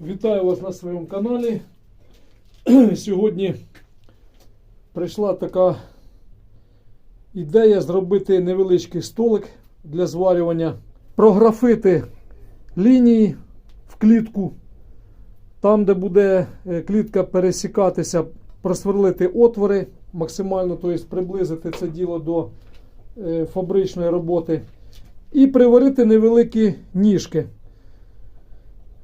Вітаю вас на своєму каналі. Сьогодні прийшла така ідея зробити невеличкий столик для зварювання, прографити лінії в клітку. Там, де буде е, клітка пересікатися, просверлити отвори максимально, тобто приблизити це діло до е, фабричної роботи. І приварити невеликі ніжки.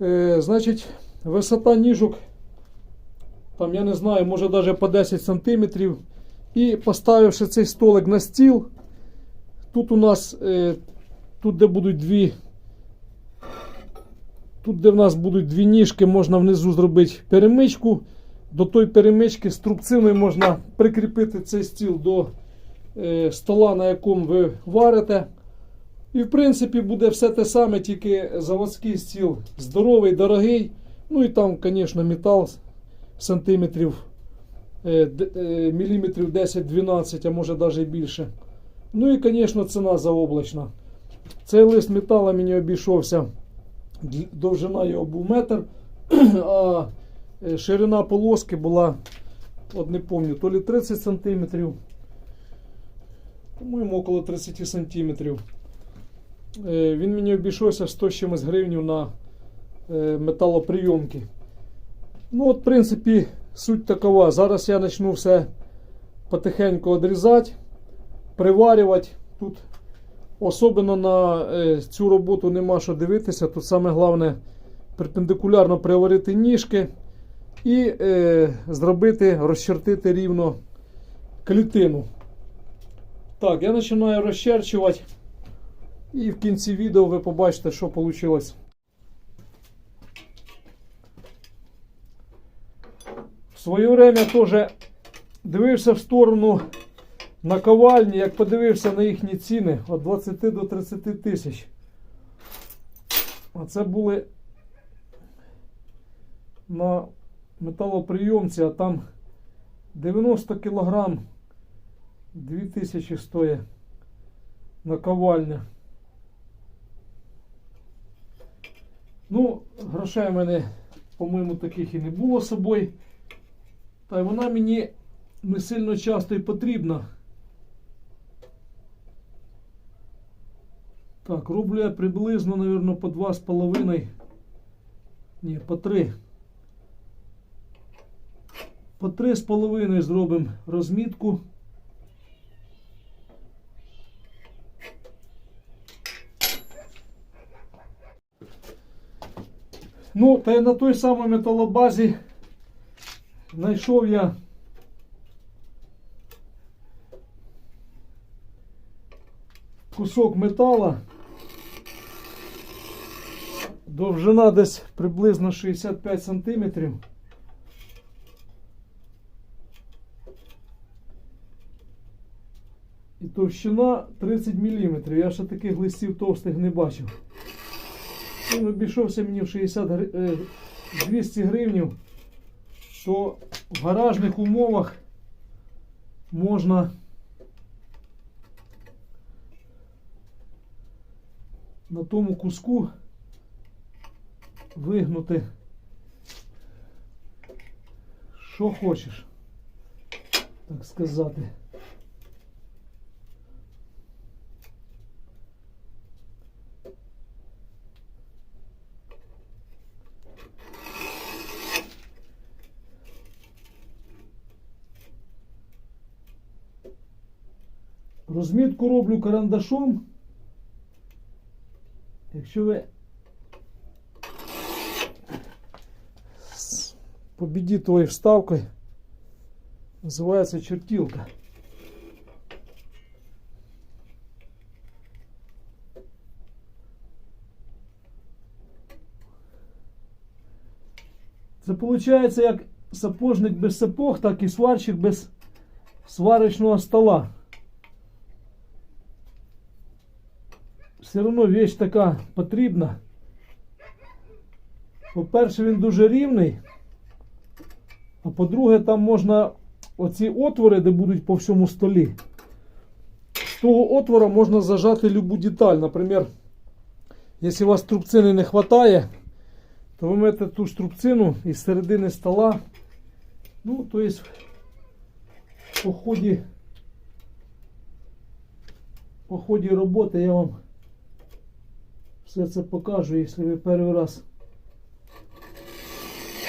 Е, значить, висота ніжок, там, я не знаю, може навіть по 10 см. І поставивши цей столик на стіл, тут у нас, е, тут де будуть дві, тут де в нас будуть дві ніжки, можна внизу зробити перемичку. До тої перемички струбциною можна прикріпити цей стіл до е, стола, на якому ви варите. І, в принципі, буде все те саме, тільки заводський стіл здоровий, дорогий. Ну і там, звісно, метал сантиметрів, е, е, міліметрів 10-12, а може навіть і більше. Ну і, звісно, ціна заоблачна. Цей лист металу мені обійшовся. Довжина його був метр, а е, ширина полоски була, от не пам'ятаю, то ли 30 сантиметрів, по-моєму, около 30 сантиметрів. Е, Він мені обійшовся в 100 чимось гривнів на е, металоприйомки. Ну, от, в принципі, суть такова. Зараз я почну все потихеньку відрізати, приварювати. Тут особливо на е, цю роботу нема що дивитися. Тут саме головне перпендикулярно приварити ніжки і е, зробити, розчертити рівно клітину. Так, я починаю розчерчувати. І в кінці відео ви побачите, що вийшло. В своє время теж дивився в сторону наковальні, як подивився на їхні ціни від 20 до 30 тисяч. А це були на металоприйомці, а там 90 кілограм 2000 стоїть наковальня. Ну, грошей в мене, по-моєму, таких і не було з собою. Та й вона мені не сильно часто і потрібна. Так, роблю я приблизно, мабуть, по 2,5. Ні, по 3. По 3,5 зробимо розмітку. Ну, та й на той самій металобазі знайшов я кусок метала. Довжина десь приблизно 65 сантиметрів. І товщина 30 мм. Я ще таких листів товстих не бачив. Він обійшовся мені в 60 е, 200 гривнів, то в гаражних умовах можна на тому куску вигнути що хочеш, так сказати. Розмітку роблю карандашом. Якщо ви з побідітовою вставкою називається чертілка. Це виходить як сапожник без сапог, так і сварщик без сварочного стола. Все одно вещь така потрібна. По-перше, він дуже рівний. А по-друге, там можна оці отвори, де будуть по всьому столі. З того отвора можна зажати любу деталь. Наприклад, якщо у вас трубцини не вистачає, то ви маєте ту струбцину із середини стола. Ну, то есть по ході, по ході роботи я вам все це покажу, якщо ви перший раз.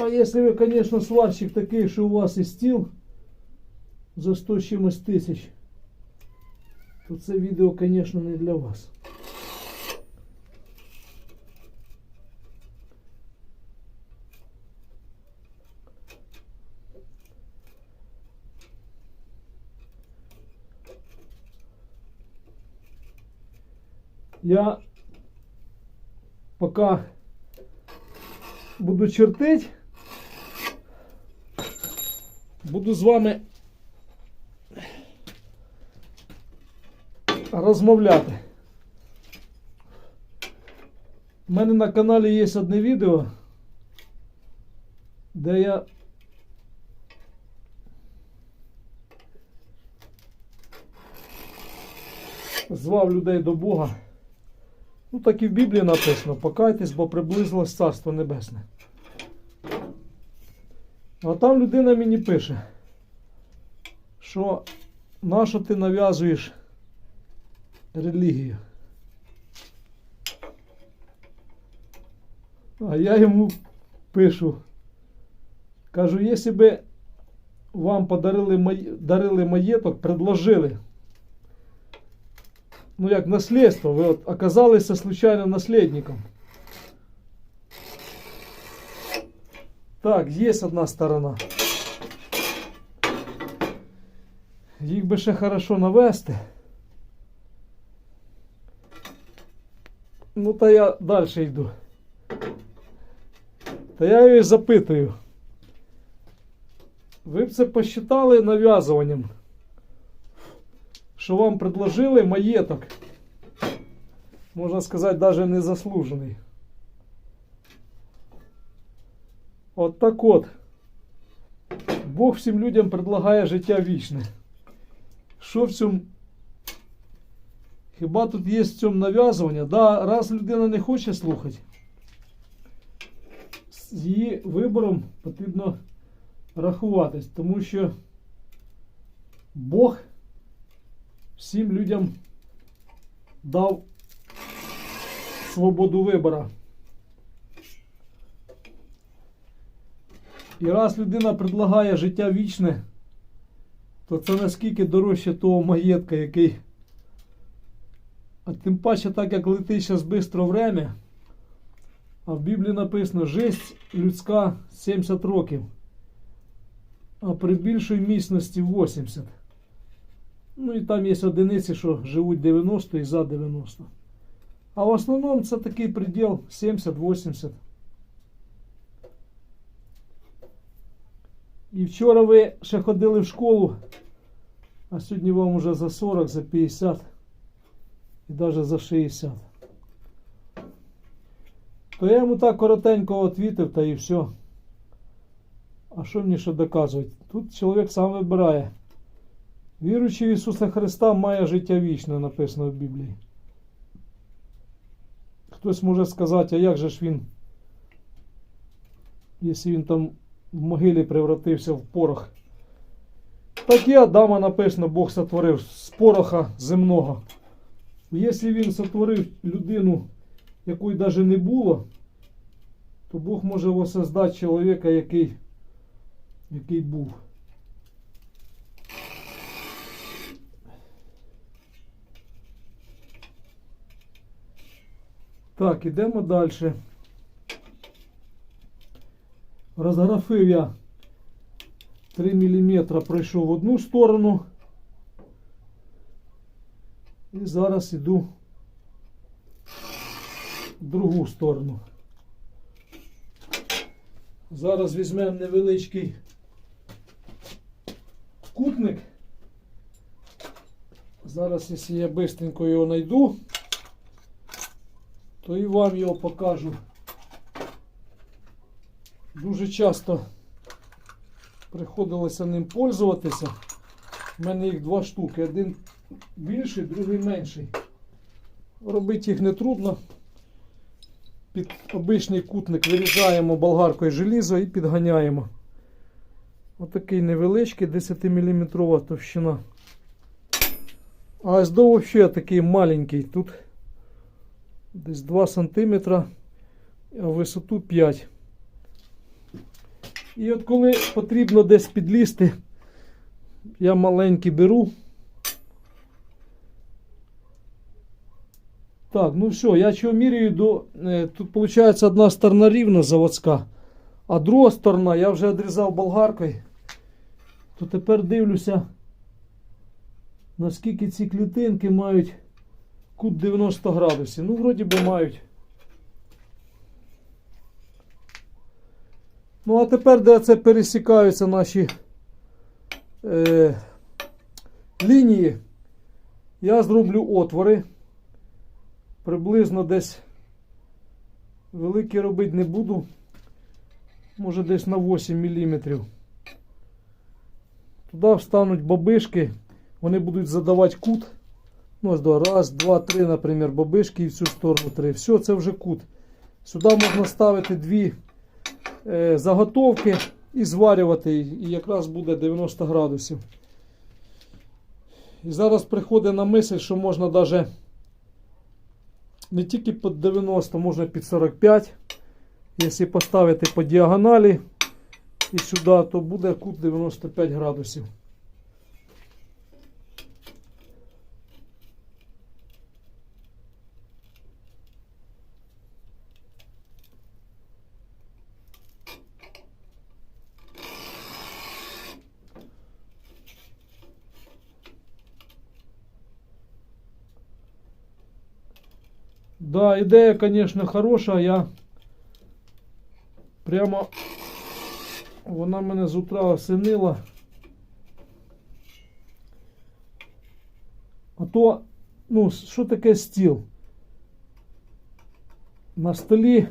А якщо ви, звісно, сварщик такий, що у вас і стіл за 100 з чимось тисяч, то це відео, звісно, не для вас. Я пока буду чертить, буду з вами розмовляти. У мене на каналі є одне відео, де я звав людей до Бога. Ну, так і в Біблії написано: покайтесь, бо приблизилось Царство Небесне. А там людина мені пише, що нащо ти нав'язуєш релігію? А я йому пишу. Кажу, якщо би вам подарили дарили маєток, предложили ну як наследство, ви от оказалися случайно наслідником. Так, є одна сторона. Їх би ще хорошо навести. Ну, та я далі йду. Та я її запитую. Ви б це посчитали нав'язуванням? Що вам предложили маєток, можна сказати, навіть незаслужений. От так от. Бог всім людям предлагає життя вічне. Що в цьому? Хіба тут є в цьому нав'язування? Да, раз людина не хоче слухати, з її вибором потрібно рахуватись, тому що Бог всім людям дав свободу вибору. І раз людина предлагає життя вічне, то це наскільки дорожче того маєтка, який. А тим паче, так як летить зараз швидко время, а в Біблії написано, життя людська 70 років, а при більшій міцності 80. Ну і там є одиниці, що живуть 90 і за 90. А в основному це такий приділ 70-80. І вчора ви ще ходили в школу, а сьогодні вам уже за 40, за 50 і навіть за 60. То я йому так коротенько відповів та і все. А що мені ще доказувати? Тут чоловік сам вибирає. Віруючий в Ісуса Христа має життя вічне, написано в Біблії. Хтось може сказати, а як же ж він, якщо він там в могилі превратився в порох? Так і Адама написано, Бог сотворив з пороха земного. Якщо він сотворив людину, якої навіть не було, то Бог може воссоздати чоловіка, який, який був. Так, ідемо далі. Розграфив я 3 мм пройшов в одну сторону. І зараз іду в другу сторону. Зараз візьмемо невеличкий кутник. Зараз, якщо я швидко його знайду, то і вам його покажу. Дуже часто приходилося ним пользуватися. У мене їх два штуки. Один більший, другий менший. Робити їх не трудно. під обичний кутник вирізаємо болгаркою желізо і підганяємо. Отакий невеличкий 10-мм товщина. А СДО взагалі такий маленький. Тут десь 2 см, а висоту 5 І от коли потрібно десь підлізти, я маленький беру. Так, ну все, я чого міряю до. е, Тут виходить одна сторона рівна заводська, а друга сторона я вже відрізав болгаркою. То тепер дивлюся, наскільки ці клітинки мають кут 90 градусів. Ну, вроді би мають. Ну, а тепер, де це пересікаються наші е, лінії, я зроблю отвори. Приблизно десь великі робити не буду. Може десь на 8 мм. Туди встануть бабишки, вони будуть задавати кут. Ну, раз, два, три, наприклад, бабишки і в цю сторону три. Все, це вже кут. Сюди можна ставити дві е, заготовки і зварювати, і якраз буде 90 градусів. І зараз приходить на мисль, що можна навіть не тільки під 90, можна під 45. Якщо поставити по діагоналі і сюди, то буде кут 95 градусів. Да, ідея, конечно, хороша. Я прямо вона мене з утра осенила. А то, ну, що таке стіл? На столі.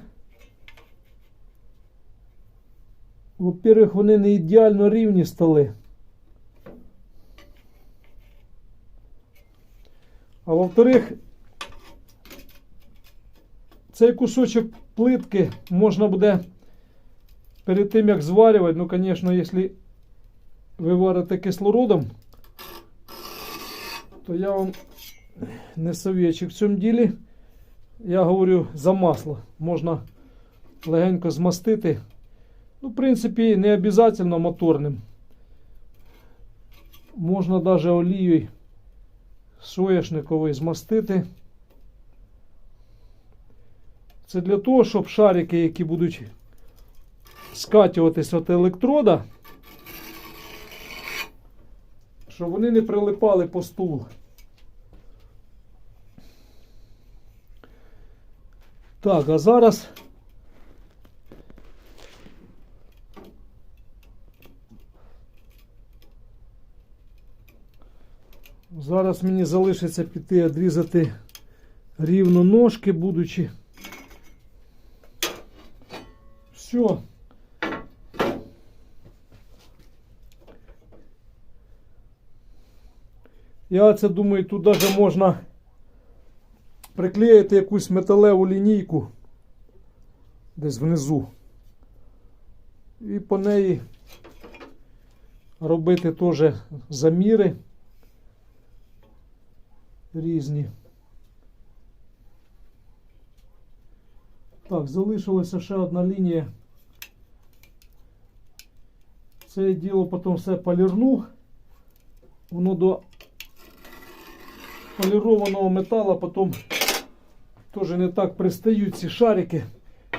Во-первых, вони не ідеально рівні столи. А во-вторых, цей кусочок плитки можна буде перед тим як зварювати, ну, звісно, якщо ви варите кислородом, то я вам не совєчик в цьому ділі. Я говорю за масло. Можна легенько змастити. Ну, в принципі, не обов'язково моторним. Можна навіть олією соняшниковою змастити. Це для того, щоб шарики, які будуть скатюватися від електрода, щоб вони не прилипали по стулу. Так, а зараз зараз мені залишиться піти відрізати рівно ножки, будучи. Все. Я це думаю, тут навіть можна приклеїти якусь металеву лінійку десь внизу. І по неї робити теж заміри різні. Так, залишилася ще одна лінія. Це діло потім все полірну. Воно до полірованого металу потім теж не так пристають ці шарики.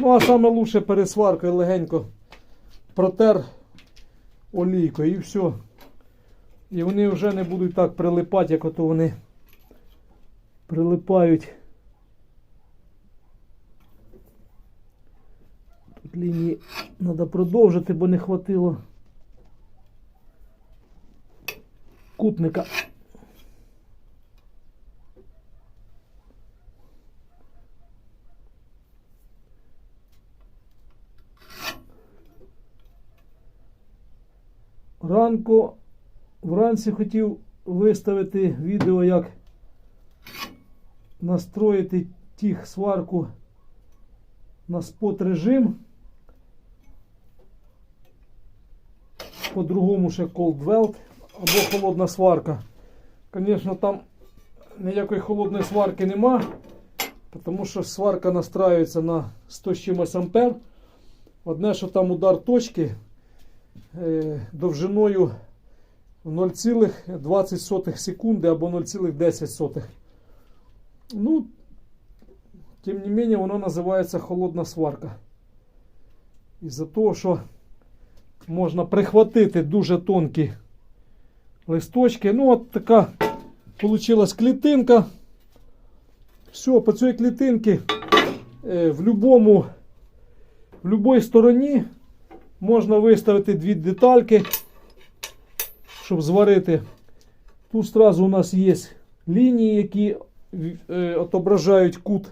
Ну, а саме лучше перед сваркою легенько протер олійкою і все. І вони вже не будуть так прилипати, як ото вони прилипають. Тут лінії треба продовжити, бо не хватило кутника. Ранку вранці хотів виставити відео, як настроїти тих сварку на спот режим. По-другому ще cold weld або холодна сварка. Звісно, там ніякої холодної сварки нема, тому що сварка настраюється на 100 з чимось ампер. Одне, що там удар точки е, довжиною 0,20 секунди або 0,10. Ну, тим не менее, воно називається холодна сварка. Із-за того, що можна прихватити дуже тонкі листочки. Ну, от така получилась клітинка. Все, по цій клітинці е, в любому, в любой стороні можна виставити дві детальки, щоб зварити. Тут сразу у нас є лінії, які е, отображають кут.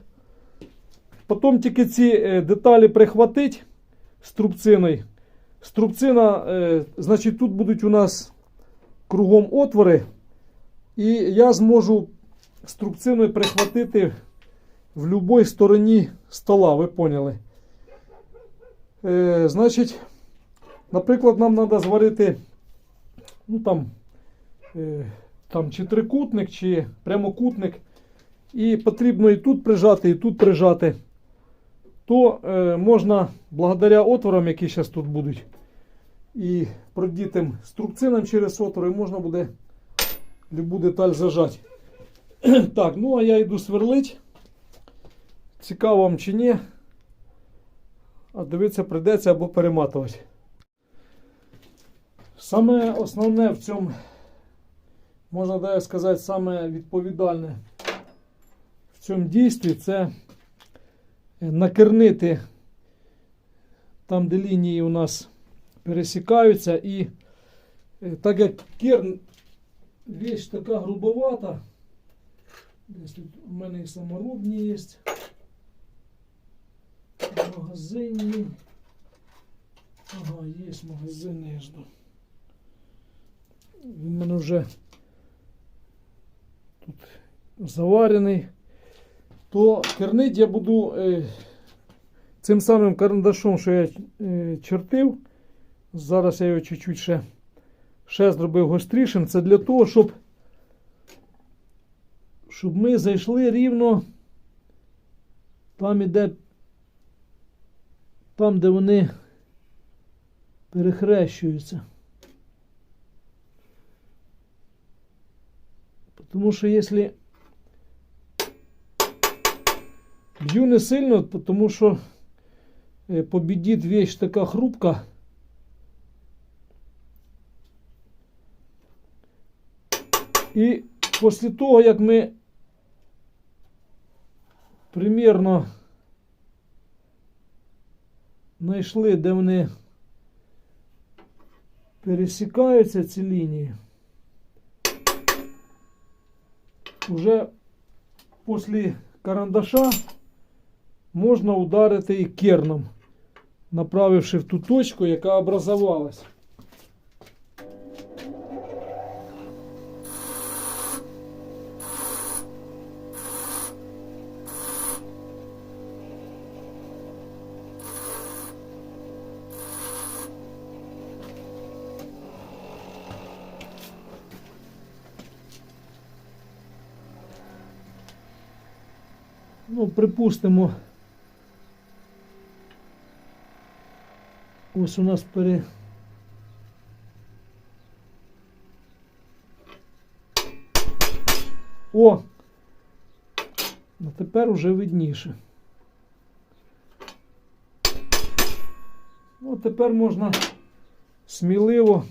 Потім тільки ці е, деталі прихватить струбциною. Струбцина, значить, тут будуть у нас кругом отвори. І я зможу струбциною прихватити в будь-якій стороні стола, ви поняли. Е, значить, наприклад, нам треба зварити ну, там, е, там, чи трикутник, чи прямокутник. І потрібно і тут прижати, і тут прижати. То е, можна, благодаря отворам, які зараз тут будуть, і продітим струбцинам через отвори, можна буде любу деталь зажати. так, ну а я йду сверлить. Цікаво вам чи ні. А дивитися прийдеться або перематувати. Саме основне в цьому, можна так сказати, саме відповідальне в цьому дійстві це накернити там, де лінії у нас пересікаються. І е, так як керн вещь така грубовата, десь тут у мене і саморобні є. Магазинні. Ага, є магазинний, я жду. Він мене вже тут заварений. То кернить я буду е, цим самим карандашом, що я е, чертив. Зараз я його чуть-чуть ще, ще зробив гострішим. Це для того, щоб, щоб ми зайшли рівно там іде там, де вони перехрещуються. Тому що якщо б'ю не сильно, тому що е, побідіть вещь така хрупка. І після того, як ми примірно знайшли, де вони пересікаються ці лінії, уже після карандаша можна ударити і керном, направивши в ту точку, яка образовалась. Ну, припустимо. Ось у нас пере. О! Ну тепер уже видніше. Ну, тепер можна сміливо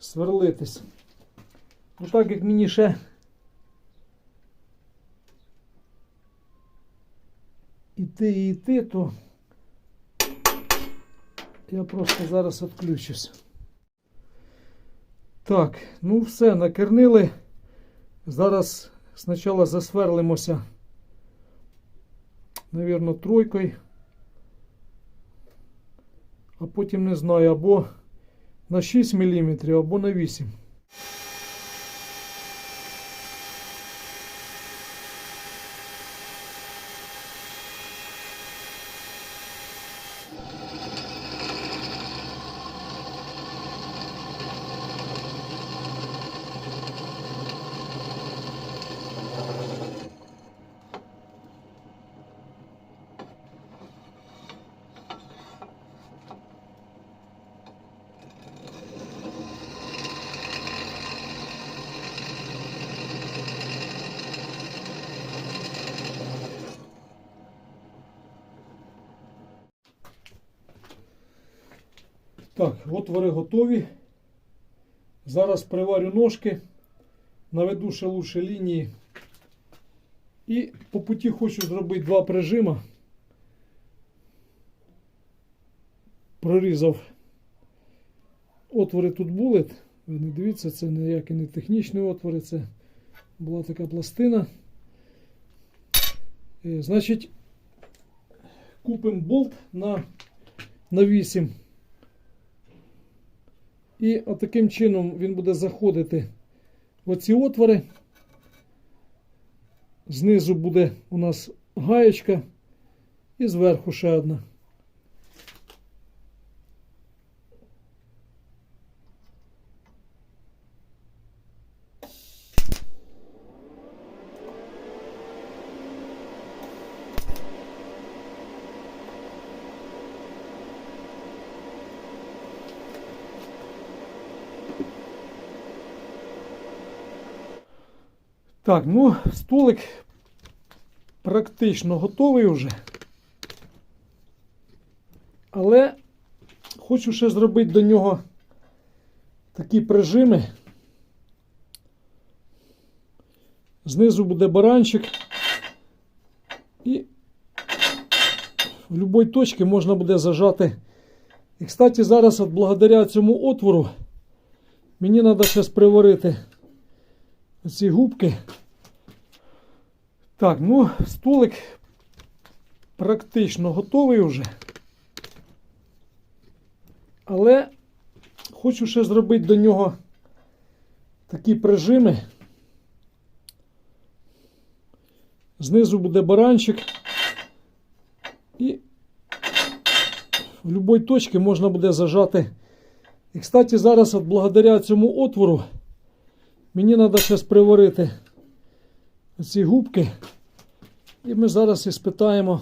сверлитись. Ну так як мені ще іти і йти, то я просто зараз відключусь. Так, ну все, накернили. Зараз спочатку засверлимося, навірно, тройкою, а потім не знаю, або на 6 мм, або на 8 Так, отвори готові. Зараз приварю ножки, наведу ще лучше лінії. І по путі хочу зробити два прижима. Прорізав отвори тут були. Ви не дивіться, це ніякі не технічні отвори, це була така пластина. Е, Значить, купимо болт на, на 8. І отаким чином він буде заходити в оці отвори. Знизу буде у нас гаєчка і зверху ще одна. Так, ну, столик практично готовий вже. Але хочу ще зробити до нього такі прижими. Знизу буде баранчик. І в будь-якій точці можна буде зажати. І, кстати, зараз благодаря цьому отвору мені треба зараз приварити ці губки. Так, ну, столик практично готовий вже. Але хочу ще зробити до нього такі прижими. Знизу буде баранчик. І в будь-якій точці можна буде зажати. І, кстати, зараз благодаря цьому отвору мені треба зараз приварити ці губки. І ми зараз іспитаємо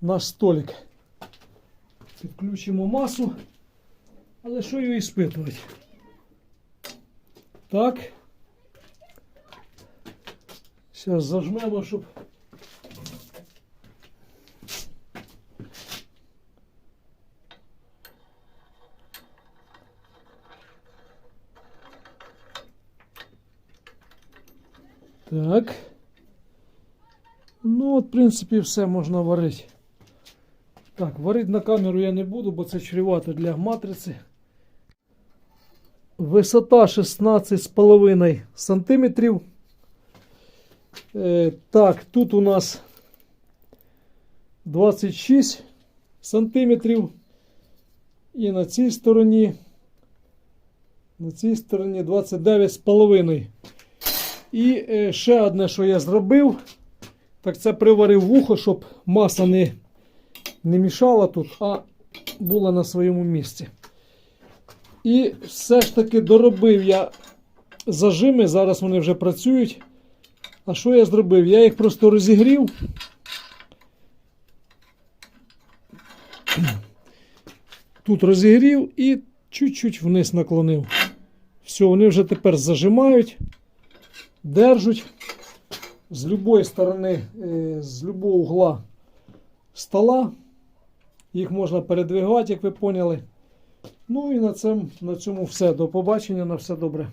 наш столик. Підключимо масу. Але що її іспитувати? Так. Зараз зажмемо, щоб. Так. Ну, от, в принципі, все можна варити. Так, варити на камеру я не буду, бо це чревато для матриці. Висота 16,5 сантиметрів. Е, так, тут у нас 26 сантиметрів. І на цій стороні. На цій стороні 29,5. І е, ще одне, що я зробив, так це приварив вухо, щоб маса не, не мішала тут, а була на своєму місці. І все ж таки доробив я зажими, зараз вони вже працюють. А що я зробив? Я їх просто розігрів. Тут розігрів і чуть-чуть вниз наклонив. Все, вони вже тепер зажимають держать з любої сторони, е, з любого угла стола. Їх можна передвигати, як ви поняли. Ну і на цьому, на цьому все. До побачення, на все добре.